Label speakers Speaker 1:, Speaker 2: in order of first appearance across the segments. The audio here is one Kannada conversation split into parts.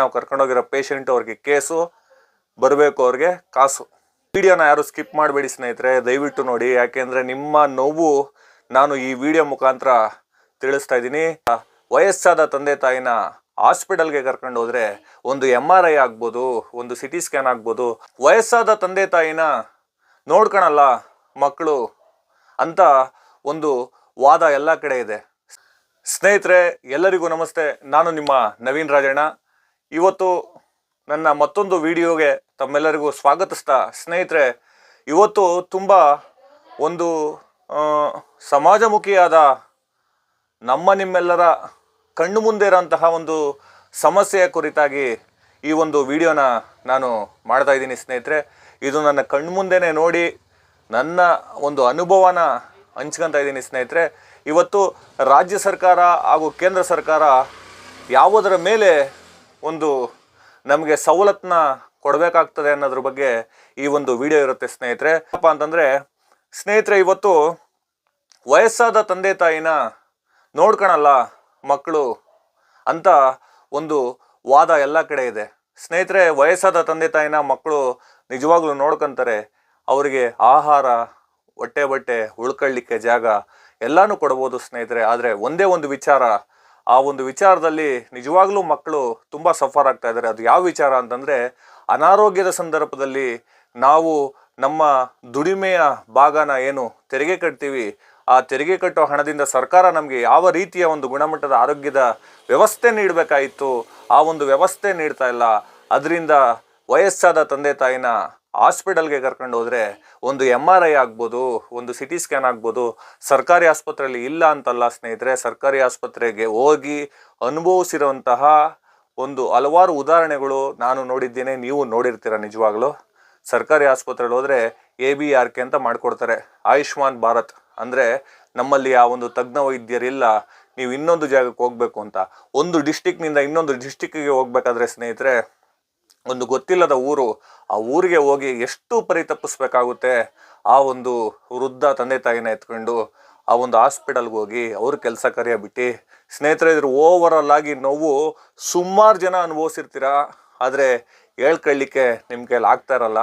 Speaker 1: ನಾವು ಕರ್ಕೊಂಡೋಗಿರೋ ಪೇಷಂಟ್ ಅವ್ರಿಗೆ ಕೇಸು, ಬರಬೇಕು ಅವ್ರಿಗೆ ಕಾಸು. ವಿಡಿಯೋನ ಯಾರು ಸ್ಕಿಪ್ ಮಾಡಬೇಡಿ ಸ್ನೇಹಿತರೆ, ದಯವಿಟ್ಟು ನೋಡಿ. ಯಾಕೆಂದ್ರೆ ನಿಮ್ಮ ನೋವು ನಾನು ಈ ವಿಡಿಯೋ ಮುಖಾಂತರ ತಿಳಿಸ್ತಾ ಇದ್ದೀನಿ. ವಯಸ್ಸಾದ ತಂದೆ ತಾಯಿನ ಹಾಸ್ಪಿಟಲ್ಗೆ ಕರ್ಕೊಂಡು ಹೋದರೆ ಒಂದು ಎಂ ಆರ್ ಐ ಆಗ್ಬೋದು, ಒಂದು ಸಿ ಟಿ ಸ್ಕ್ಯಾನ್ ಆಗ್ಬೋದು. ವಯಸ್ಸಾದ ತಂದೆ ತಾಯಿನ ನೋಡ್ಕೊಳಲ್ಲ ಮಕ್ಕಳು ಅಂತ ಒಂದು ವಾದ ಎಲ್ಲ ಕಡೆ ಇದೆ. ಸ್ನೇಹಿತರೆ, ಎಲ್ಲರಿಗೂ ನಮಸ್ತೆ. ನಾನು ನಿಮ್ಮ ನವೀನ್ ರಾಜಣ್ಣ. ಇವತ್ತು ನನ್ನ ಮತ್ತೊಂದು ವಿಡಿಯೋಗೆ ತಮ್ಮೆಲ್ಲರಿಗೂ ಸ್ವಾಗತಿಸ್ತಾ ಸ್ನೇಹಿತರೆ, ಇವತ್ತು ತುಂಬ ಒಂದು ಸಮಾಜಮುಖಿಯಾದ ನಮ್ಮ ನಿಮ್ಮೆಲ್ಲರ ಕಣ್ಣು ಮುಂದೆ ಇರೋಂತಹ ಒಂದು ಸಮಸ್ಯೆಯ ಕುರಿತಾಗಿ ಈ ಒಂದು ವಿಡಿಯೋನ ನಾನು ಮಾಡ್ತಾ ಇದ್ದೀನಿ ಸ್ನೇಹಿತರೆ. ಇದು ನನ್ನ ಕಣ್ಣು ಮುಂದೆನೇ ನೋಡಿ ನನ್ನ ಒಂದು ಅನುಭವನ ಹಂಚ್ಕೊತಾ ಇದ್ದೀನಿ ಸ್ನೇಹಿತರೆ. ಇವತ್ತು ರಾಜ್ಯ ಸರ್ಕಾರ ಹಾಗೂ ಕೇಂದ್ರ ಸರ್ಕಾರ ಯಾವುದರ ಮೇಲೆ ಒಂದು ನಮಗೆ ಸವಲತ್ತನ್ನ ಕೊಡಬೇಕಾಗ್ತದೆ ಅನ್ನೋದ್ರ ಬಗ್ಗೆ ಈ ಒಂದು ವಿಡಿಯೋ ಇರುತ್ತೆ ಸ್ನೇಹಿತರೆ. ಏನಪ್ಪ ಅಂತಂದರೆ, ಸ್ನೇಹಿತರೆ, ಇವತ್ತು ವಯಸ್ಸಾದ ತಂದೆ ತಾಯಿನ ನೋಡ್ಕೊಳಲ್ಲ ಮಕ್ಕಳು ಅಂತ ಒಂದು ವಾದ ಎಲ್ಲ ಕಡೆ ಇದೆ. ಸ್ನೇಹಿತರೆ, ವಯಸ್ಸಾದ ತಂದೆ ತಾಯಿನ ಮಕ್ಕಳು ನಿಜವಾಗ್ಲೂ ನೋಡ್ಕೊಂತಾರೆ. ಅವರಿಗೆ ಆಹಾರ, ಹೊಟ್ಟೆ ಬಟ್ಟೆ, ಉಳ್ಕೊಳ್ಳಿಕ್ಕೆ ಜಾಗ ಎಲ್ಲಾನು ಕೊಡ್ಬೋದು ಸ್ನೇಹಿತರೆ. ಆದರೆ ಒಂದೇ ಒಂದು ವಿಚಾರ ಆ ಒಂದು ವಿಚಾರದಲ್ಲಿ ನಿಜವಾಗ್ಲೂ ಮಕ್ಕಳು ತುಂಬ ಸಫರ್ ಆಗ್ತಾ ಇದ್ದಾರೆ ಅದು ಯಾವ ವಿಚಾರ ಅಂತಂದರೆ, ಅನಾರೋಗ್ಯದ ಸಂದರ್ಭದಲ್ಲಿ ನಾವು ನಮ್ಮ ದುಡಿಮೆಯ ಭಾಗನ ಏನು ತೆರಿಗೆ ಕಟ್ತೀವಿ, ಆ ತೆರಿಗೆ ಕಟ್ಟೋ ಹಣದಿಂದ ಸರ್ಕಾರ ನಮಗೆ ಯಾವ ರೀತಿಯ ಒಂದು ಗುಣಮಟ್ಟದ ಆರೋಗ್ಯದ ವ್ಯವಸ್ಥೆ ನೀಡಬೇಕಾಯಿತು, ಆ ಒಂದು ವ್ಯವಸ್ಥೆ ನೀಡ್ತಾ ಇಲ್ಲ. ಅದರಿಂದ ವಯಸ್ಸಾದ ತಂದೆ ತಾಯಿನ ಹಾಸ್ಪಿಟಲ್ಗೆ ಕರ್ಕೊಂಡು ಹೋದ್ರೆ ಒಂದು ಎಂ ಆರ್ ಐ ಆಗ್ಬೋದು, ಒಂದು ಸಿ ಟಿ ಸ್ಕ್ಯಾನ್ ಆಗ್ಬೋದು, ಸರ್ಕಾರಿ ಆಸ್ಪತ್ರೆಯಲ್ಲಿ ಇಲ್ಲ ಅಂತಲ್ಲ ಸ್ನೇಹಿತರೆ, ಸರ್ಕಾರಿ ಆಸ್ಪತ್ರೆಗೆ ಹೋಗಿ ಅನುಭವಿಸಿರುವಂತಹ ಒಂದು ಹಲವಾರು ಉದಾಹರಣೆಗಳು ನಾನು ನೋಡಿದ್ದೇನೆ, ನೀವು ನೋಡಿರ್ತೀರ ನಿಜವಾಗ್ಲೂ. ಸರ್ಕಾರಿ ಆಸ್ಪತ್ರೆಯಲ್ಲಿ ಹೋದರೆ ಎ ಬಿ ಆರ್ ಕೆ ಅಂತ ಮಾಡಿಕೊಡ್ತಾರೆ. ಆಯುಷ್ಮಾನ್ ಭಾರತ್ ಅಂದರೆ ನಮ್ಮಲ್ಲಿ ಆ ಒಂದು ತಜ್ಞ ವೈದ್ಯರಿಲ್ಲ, ನೀವು ಇನ್ನೊಂದು ಜಾಗಕ್ಕೆ ಹೋಗ್ಬೇಕು ಅಂತ. ಒಂದು ಡಿಸ್ಟಿಕ್ನಿಂದ ಇನ್ನೊಂದು ಡಿಸ್ಟಿಕ್ಕಿಗೆ ಹೋಗ್ಬೇಕಾದ್ರೆ ಸ್ನೇಹಿತರೆ ಒಂದು ಗೊತ್ತಿಲ್ಲದ ಊರು, ಆ ಊರಿಗೆ ಹೋಗಿ ಎಷ್ಟು ಪರಿತಪ್ಪಿಸ್ಬೇಕಾಗುತ್ತೆ ಆ ಒಂದು ವೃದ್ಧ ತಂದೆ ತಾಯಿನ ಎತ್ಕೊಂಡು ಆ ಒಂದು ಹಾಸ್ಪಿಟಲ್ಗೆ ಹೋಗಿ ಅವ್ರ ಕೆಲಸ ಕಾರ್ಯ ಬಿಟ್ಟು ಸ್ನೇಹಿತರೆ, ಇದ್ರ ಓವರಲ್ ಆಗಿ ನೋವು ಸುಮಾರು ಜನ ಅನುಭವಿಸಿರ್ತೀರ? ಆದರೆ ಹೇಳ್ಕೊಳ್ಳಿಕ್ಕೆ ನಿಮ್ಮ ಕೈಲಿ ಆಗ್ತಾ ಇರಲ್ಲ.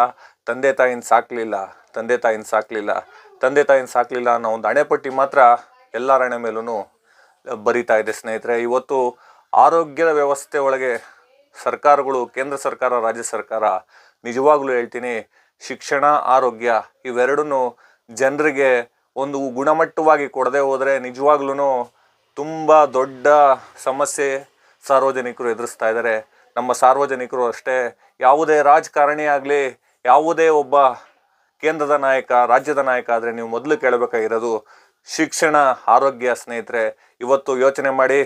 Speaker 1: ತಂದೆ ತಾಯಿನ ಸಾಕಲಿಲ್ಲ, ತಂದೆ ತಾಯಿನ ಸಾಕಲಿಲ್ಲ, ತಂದೆ ತಾಯಿನ ಸಾಕಲಿಲ್ಲ ಅನ್ನೋ ಒಂದು ಹಣೆಪಟ್ಟಿ ಮಾತ್ರ ಎಲ್ಲರ ಹಣೆ ಮೇಲೂ ಬರಿತಾ ಇದೆ ಸ್ನೇಹಿತರೆ. ಇವತ್ತು ಆರೋಗ್ಯದ ವ್ಯವಸ್ಥೆ ಒಳಗೆ ಸರ್ಕಾರಗಳು, ಕೇಂದ್ರ ಸರ್ಕಾರ, ರಾಜ್ಯ ಸರ್ಕಾರ, ನಿಜವಾಗ್ಲೂ ಹೇಳ್ತೀನಿ, ಶಿಕ್ಷಣ, ಆರೋಗ್ಯ ಇವೆರಡೂ ಜನರಿಗೆ ಒಂದು ಗುಣಮಟ್ಟವಾಗಿ ಕೊಡದೆ ಹೋದರೆ ನಿಜವಾಗ್ಲೂ ತುಂಬ ದೊಡ್ಡ ಸಮಸ್ಯೆ ಸಾರ್ವಜನಿಕರು ಎದುರಿಸ್ತಾ ಇದ್ದಾರೆ. ನಮ್ಮ ಸಾರ್ವಜನಿಕರು ಅಷ್ಟೇ, ಯಾವುದೇ ರಾಜಕಾರಣಿ ಆಗಲಿ, ಯಾವುದೇ ಒಬ್ಬ ಕೇಂದ್ರದ ನಾಯಕ, ರಾಜ್ಯದ ನಾಯಕ ಆದರೆ ನೀವು ಮೊದಲು ಕೇಳಬೇಕಾಗಿರೋದು ಶಿಕ್ಷಣ, ಆರೋಗ್ಯ ಸ್ನೇಹಿತರೆ, ಇವತ್ತು ಯೋಚನೆ ಮಾಡಿ.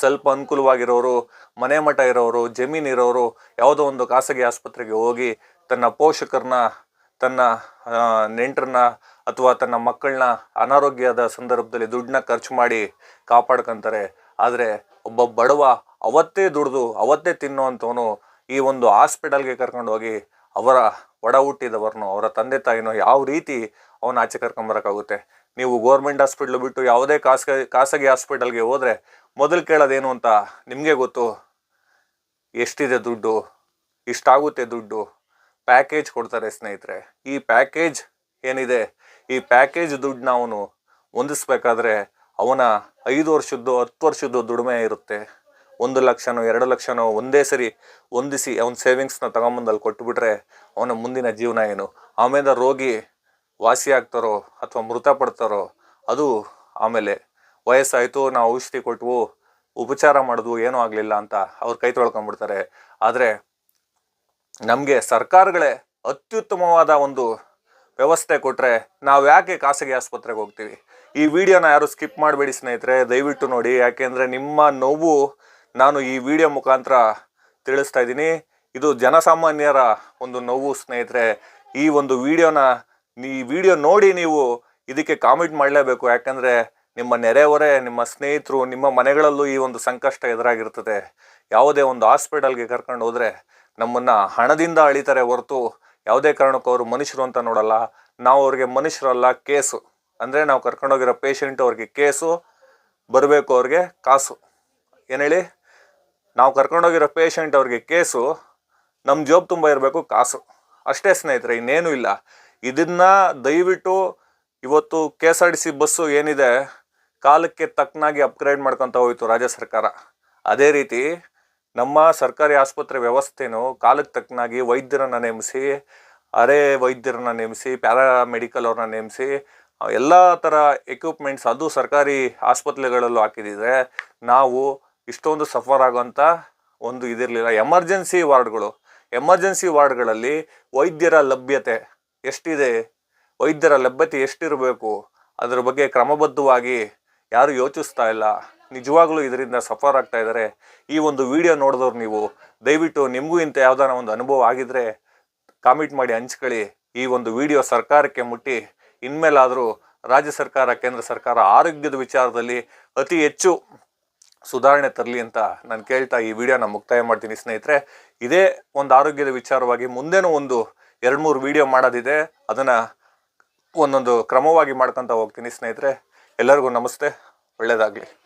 Speaker 1: ಸ್ವಲ್ಪ ಅನುಕೂಲವಾಗಿರೋರು, ಮನೆ ಮಠ ಇರೋರು, ಜಮೀನು ಇರೋರು ಯಾವುದೋ ಒಂದು ಖಾಸಗಿ ಆಸ್ಪತ್ರೆಗೆ ಹೋಗಿ ತನ್ನ ಪೋಷಕರನ್ನ, ತನ್ನ ನೆಂಟರನ್ನ ಅಥವಾ ತನ್ನ ಮಕ್ಕಳನ್ನ ಅನಾರೋಗ್ಯದ ಸಂದರ್ಭದಲ್ಲಿ ದುಡ್ಡನ್ನ ಖರ್ಚು ಮಾಡಿ ಕಾಪಾಡ್ಕೊಂತಾರೆ. ಆದರೆ ಒಬ್ಬ ಬಡವ ಅವತ್ತೇ ದುಡ್ದು, ಅವತ್ತೇ ತಿನ್ನುವಂಥವನು ಈ ಒಂದು ಹಾಸ್ಪಿಟಲ್ಗೆ ಕರ್ಕೊಂಡು ಹೋಗಿ ಅವರ ಒಡ ಹುಟ್ಟಿದವರನ್ನು ಅವರ ತಂದೆ ತಾಯಿನೋ ಯಾವ ರೀತಿ ಅವನ ಆಚೆ ಕರ್ಕೊಂಬರಕ್ಕಾಗುತ್ತೆ? ನೀವು ಗೋರ್ಮೆಂಟ್ ಹಾಸ್ಪಿಟ್ಲು ಬಿಟ್ಟು ಯಾವುದೇ ಖಾಸಗಿ ಖಾಸಗಿ ಹಾಸ್ಪಿಟಲ್ಗೆ ಹೋದರೆ ಮೊದಲು ಕೇಳೋದೇನು ಅಂತ ನಿಮಗೆ ಗೊತ್ತು? ಎಷ್ಟಿದೆ ದುಡ್ಡು? ಇಷ್ಟಾಗುತ್ತೆ ದುಡ್ಡು? ಪ್ಯಾಕೇಜ್ ಕೊಡ್ತಾರೆ ಸ್ನೇಹಿತರೆ. ಈ ಪ್ಯಾಕೇಜ್ ಏನಿದೆ? ಈ ಪ್ಯಾಕೇಜ್ ದುಡ್ಡನ್ನ ಅವನು ಹೊಂದಿಸ್ಬೇಕಾದ್ರೆ ಅವನ ಐದು ವರ್ಷದ್ದು, ಹತ್ತು ವರ್ಷದ್ದು ದುಡಿಮೆ ಇರುತ್ತೆ. ಒಂದು ಲಕ್ಷನೋ, ಎರಡು ಲಕ್ಷನೋ ಒಂದೇ ಸರಿ ಹೊಂದಿಸಿ ಅವನ ಸೇವಿಂಗ್ಸ್ನ ತಗೊಂಬಂದಲ್ಲಿ ಕೊಟ್ಟುಬಿಟ್ರೆ ಅವನ ಮುಂದಿನ ಜೀವನ ಏನು? ಆಮೇಲೆ ರೋಗಿ ವಾಸಿ ಆಗ್ತಾರೋ ಅಥವಾ ಮೃತಪಡ್ತಾರೋ, ಅದು ಆಮೇಲೆ ವಯಸ್ಸಾಯಿತು, ನಾವು ಔಷಧಿ ಕೊಟ್ವು, ಉಪಚಾರ ಮಾಡಿದ್ವು, ಏನೂ ಆಗಲಿಲ್ಲ ಅಂತ ಅವ್ರು ಕೈ ತೊಳ್ಕೊಂಡ್ಬಿಡ್ತಾರೆ ಆದರೆ ನಮಗೆ ಸರ್ಕಾರಗಳೇ ಅತ್ಯುತ್ತಮವಾದ ಒಂದು ವ್ಯವಸ್ಥೆ ಕೊಟ್ಟರೆ ನಾವು ಯಾಕೆ ಖಾಸಗಿ ಆಸ್ಪತ್ರೆಗೆ ಹೋಗ್ತೀವಿ? ಈ ವಿಡಿಯೋನ ಯಾರು ಸ್ಕಿಪ್ ಮಾಡಬೇಡಿ ಸ್ನೇಹಿತರೆ, ದಯವಿಟ್ಟು ನೋಡಿ. ಯಾಕೆಂದರೆ ನಿಮ್ಮ ನೋವು ನಾನು ಈ ವಿಡಿಯೋ ಮುಖಾಂತರ ತಿಳಿಸ್ತಾ ಇದ್ದೀನಿ. ಇದು ಜನಸಾಮಾನ್ಯರ ಒಂದು ನೋವು ಸ್ನೇಹಿತರೆ. ಈ ಒಂದು ವಿಡಿಯೋನ ಈ ವಿಡಿಯೋ ನೋಡಿ ನೀವು ಇದಕ್ಕೆ ಕಾಮೆಂಟ್ ಮಾಡಲೇಬೇಕು. ಯಾಕಂದರೆ ನಿಮ್ಮ ನೆರೆಹೊರೆ ನಿಮ್ಮ ಸ್ನೇಹಿತರು, ನಿಮ್ಮ ಮನೆಗಳಲ್ಲೂ ಈ ಒಂದು ಸಂಕಷ್ಟ ಎದುರಾಗಿರ್ತದೆ. ಯಾವುದೇ ಒಂದು ಹಾಸ್ಪಿಟಲ್ಗೆ ಕರ್ಕೊಂಡು ಹೋದರೆ ನಮ್ಮನ್ನು ಹಣದಿಂದ ಅಳಿತಾರೆ ಹೊರತು ಯಾವುದೇ ಕಾರಣಕ್ಕೂ ಅವರು ಮನುಷ್ಯರು ಅಂತ ನೋಡಲ್ಲ. ನಾವು ಅವ್ರಿಗೆ ಮನುಷ್ಯರಲ್ಲ, ಕೇಸು. ಅಂದರೆ ನಾವು ಕರ್ಕೊಂಡೋಗಿರೋ ಪೇಷಂಟ್ ಅವ್ರಿಗೆ ಕೇಸು, ಬರಬೇಕು ಅವ್ರಿಗೆ ಕಾಸು. ಏನು ಹೇಳಿ ನಾವು ಕರ್ಕೊಂಡೋಗಿರೋ ಪೇಷಂಟ್ ಅವ್ರಿಗೆ ಕೇಸು ನಮ್ಮ ಜೋಬ್ ತುಂಬ ಇರಬೇಕು, ಕಾಸು. ಅಷ್ಟೇ ಸ್ನೇಹಿತರೆ, ಇನ್ನೇನೂ ಇಲ್ಲ. ಇದನ್ನ ದಯವಿಟ್ಟು ಇವತ್ತು K S R T C bus ಏನಿದೆ, ಕಾಲಕ್ಕೆ ತಕ್ಕನಾಗಿ ಅಪ್ಗ್ರೇಡ್ ಮಾಡ್ಕೊತ ಹೋಯ್ತು ರಾಜ್ಯ ಸರ್ಕಾರ. ಅದೇ ರೀತಿ ನಮ್ಮ ಸರ್ಕಾರಿ ಆಸ್ಪತ್ರೆ ವ್ಯವಸ್ಥೆನೂ ಕಾಲಕ್ಕೆ ತಕ್ಕನಾಗಿ ವೈದ್ಯರನ್ನ ನೇಮಿಸಿ, ಅರೆ ವೈದ್ಯರನ್ನ ನೇಮಿಸಿ ಪ್ಯಾರಾಮೆಡಿಕಲ್ ಅವ್ರನ್ನ ನೇಮಿಸಿ, ಎಲ್ಲ ಥರ ಎಕ್ವಿಪ್ಮೆಂಟ್ಸ್ ಅದು ಸರ್ಕಾರಿ ಆಸ್ಪತ್ರೆಗಳಲ್ಲೂ ಹಾಕಿದಿದ್ರೆ ನಾವು ಇಷ್ಟೊಂದು ಸಫರ್ ಆಗೋಂಥ ಒಂದು ಇದಿರಲಿಲ್ಲ. ಎಮರ್ಜೆನ್ಸಿ ವಾರ್ಡ್ಗಳು ಎಮರ್ಜೆನ್ಸಿ ವಾರ್ಡ್ಗಳಲ್ಲಿ ವೈದ್ಯರ ಲಭ್ಯತೆ ಎಷ್ಟಿದೆ? ವೈದ್ಯರ ಲಭ್ಯತೆ ಎಷ್ಟಿರಬೇಕು? ಅದರ ಬಗ್ಗೆ ಕ್ರಮಬದ್ಧವಾಗಿ ಯಾರು ಯೋಚಿಸ್ತಾ ಇಲ್ಲ. ನಿಜವಾಗ್ಲೂ ಇದರಿಂದ ಸಫರ್ ಆಗ್ತಾ ಇದ್ದಾರೆ ಈ ಒಂದು ವಿಡಿಯೋ ನೋಡಿದವ್ರು ನೀವು, ದಯವಿಟ್ಟು ನಿಮಗೂ ಇಂಥ ಯಾವ್ದಾರ ಒಂದು ಅನುಭವ ಆಗಿದ್ರೆ ಕಾಮೆಂಟ್ ಮಾಡಿ ಹಂಚ್ಕೊಳ್ಳಿ. ಈ ಒಂದು ವಿಡಿಯೋ ಸರ್ಕಾರಕ್ಕೆ ಮುಟ್ಟಿ, ಇನ್ಮೇಲಾದರೂ ರಾಜ್ಯ ಸರ್ಕಾರ, ಕೇಂದ್ರ ಸರ್ಕಾರ ಆರೋಗ್ಯದ ವಿಚಾರದಲ್ಲಿ ಅತಿ ಹೆಚ್ಚು ಸುಧಾರಣೆ ತರಲಿ ಅಂತ ನಾನು ಕೇಳ್ತಾ ಈ ವಿಡಿಯೋನ ಮುಕ್ತಾಯ ಮಾಡ್ತೀನಿ ಸ್ನೇಹಿತರೆ. ಇದೇ ಒಂದು ಆರೋಗ್ಯದ ವಿಚಾರವಾಗಿ ಮುಂದೇನೂ ಒಂದು ಎರಡು ಮೂರು ವಿಡಿಯೋ ಮಾಡೋದಿದೆ. ಅದನ್ನು ಒಂದೊಂದು ಕ್ರಮವಾಗಿ ಮಾಡ್ಕೊತ ಹೋಗ್ತೀನಿ ಸ್ನೇಹಿತರೆ. ಎಲ್ಲರಿಗೂ ನಮಸ್ತೆ. ಒಳ್ಳೆಯದಾಗಲಿ